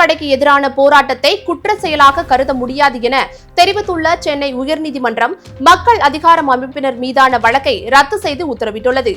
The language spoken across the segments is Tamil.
கடைக்கு எதிரான போராட்டத்தை குற்ற செயலாக கருத முடியாது என தெரிவித்துள்ள சென்னை உயர்நீதிமன்றம் மக்கள் அதிகாரம் அமைப்பினர் மீதான வழக்கை ரத்து செய்து உத்தரவிட்டுள்ளது.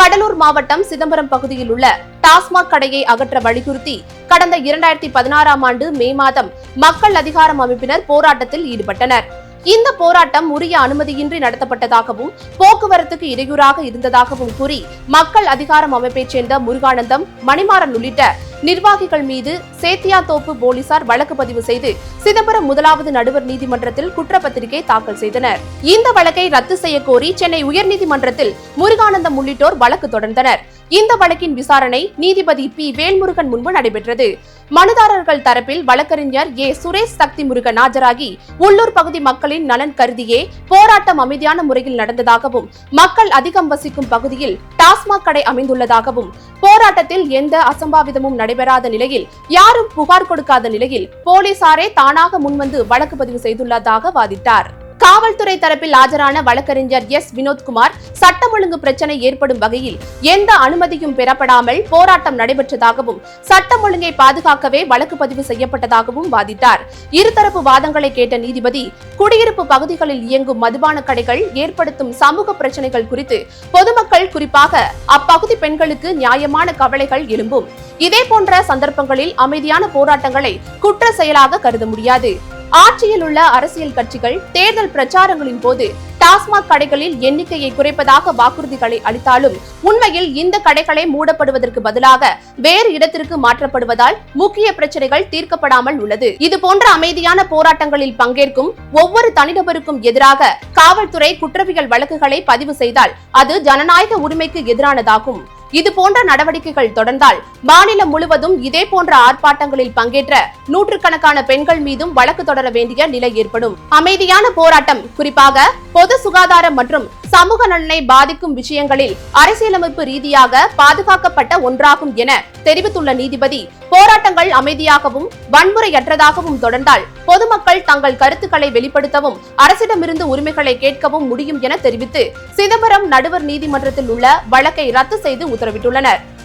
கடலூர் மாவட்டம் சிதம்பரம் பகுதியில் உள்ள டாஸ்மாக் கடையை அகற்ற வலியுறுத்தி கடந்த இரண்டாயிரத்தி பதினாறாம் ஆண்டு மே மாதம் மக்கள் அதிகாரம் அமைப்பினர் போராட்டத்தில் ஈடுபட்டனர். இந்த போராட்டம் உரிய அனுமதியின்றி நடத்தப்பட்டதாகவும் போக்குவரத்துக்கு இடையூறாக இருந்ததாகவும் கூறி மக்கள் அதிகாரம் அமைப்பைச் சேர்ந்த முருகானந்தம் மணிமாறன் உள்ளிட்ட நிர்வாகிகள் மீது சேத்தியாத்தோப்பு போலீசார் வழக்கு பதிவு செய்து சிதம்பரம் முதலாவது நடுவர் நீதிமன்றத்தில் குற்றப்பத்திரிகை தாக்கல் செய்தனர். இந்த வழக்கை ரத்து செய்ய கோரி சென்னை உயர்நீதிமன்றத்தில் முருகானந்தம் உள்ளிட்டோர் வழக்கு தொடர்ந்தனர். இந்த வழக்கின் விசாரணை நீதிபதி பி. வேல்முருகன் முன்பு நடைபெற்றது. மனுதாரர்கள் தரப்பில் வழக்கறிஞர் ஏ. சுரேஷ் சக்தி முருகன் ஆஜராகி உள்ளூர் பகுதி மக்களின் நலன் கருதியே போராட்டம் அமைதியான முறையில் நடந்ததாகவும் மக்கள் அதிகம் வசிக்கும் பகுதியில் டாஸ்மாக் கடை அமைந்துள்ளதாகவும் போராட்டத்தில் எந்த அசம்பாவிதமும் நடைபெறாத நிலையில் யாரும் புகார் கொடுக்காத நிலையில் போலீசாரே தானாக முன்வந்து வழக்கு பதிவு செய்துள்ளதாக வாதிட்டார். காவல்துறை தரப்பில் ஆஜரான வழக்கறிஞர் எஸ். வினோத்குமார் சட்டம் ஒழுங்கு பிரச்சனை ஏற்படும் வகையில் எந்த அனுமதியும் பெறப்படாமல் போராட்டம் நடைபெற்றதாகவும் சட்டம் ஒழுங்கை பாதுகாக்கவே வழக்கு பதிவு செய்யப்பட்டதாகவும் வாதிட்டார். இருதரப்பு வாதங்களை கேட்ட நீதிபதி குடியிருப்பு பகுதிகளில் இயங்கும் மதுபான கடைகள் ஏற்படுத்தும் சமூக பிரச்சனைகள் குறித்து பொதுமக்கள் குறிப்பாக அப்பகுதி பெண்களுக்கு நியாயமான கவலைகள் எழும்பும். இதே போன்ற சந்தர்ப்பங்களில் அமைதியான போராட்டங்களை குற்ற செயலாக கருத முடியாது. ஆட்சியில் உள்ள அரசியல் கட்சிகள் தேர்தல் பிரச்சாரங்களின் போது டாஸ்மாக் கடைகளில் எண்ணிக்கையை குறைப்பதாக வாக்குறுதிகளை அளித்தாலும் உண்மையில் இந்த கடைகளை மூடப்படுவதற்கு பதிலாக வேறு இடத்திற்கு மாற்றப்படுவதால் முக்கிய பிரச்சனைகள் தீர்க்கப்படாமல் உள்ளது. இது போன்ற அமைதியான போராட்டங்களில் பங்கேற்கும் ஒவ்வொரு தனிநபருக்கும் எதிராக காவல்துறை குற்றவியல் வழக்குகளை பதிவு செய்தால் அது ஜனநாயக உரிமைக்கு எதிரானதாகும். இது போன்ற நடவடிக்கைகள் தொடர்ந்தால் மாநிலம் முழுவதும் இதே போன்ற ஆர்ப்பாட்டங்களில் பங்கேற்ற நூற்றுக்கணக்கான பெண்கள் மீதும் வழக்கு தொடர வேண்டிய நிலை ஏற்படும். அமைதியான போராட்டம் குறிப்பாக பொது சுகாதாரம் மற்றும் சமூக நலனை பாதிக்கும் விஷயங்களில் அரசியலமைப்பு ரீதியாக பாதுகாக்கப்பட்ட ஒன்றாகும் என தெரிவித்துள்ள நீதிபதி போராட்டங்கள் அமைதியாகவும் வன்முறையற்றதாகவும் தொடர்ந்தால் பொதுமக்கள் தங்கள் கருத்துக்களை வெளிப்படுத்தவும் அரசிடமிருந்து உரிமைகளை கேட்கவும் முடியும் என தெரிவித்து சிதம்பரம் நடுவர் நீதிமன்றத்தில் உள்ள வழக்கை ரத்து செய்து உத்தரவிட்டுள்ளனர்.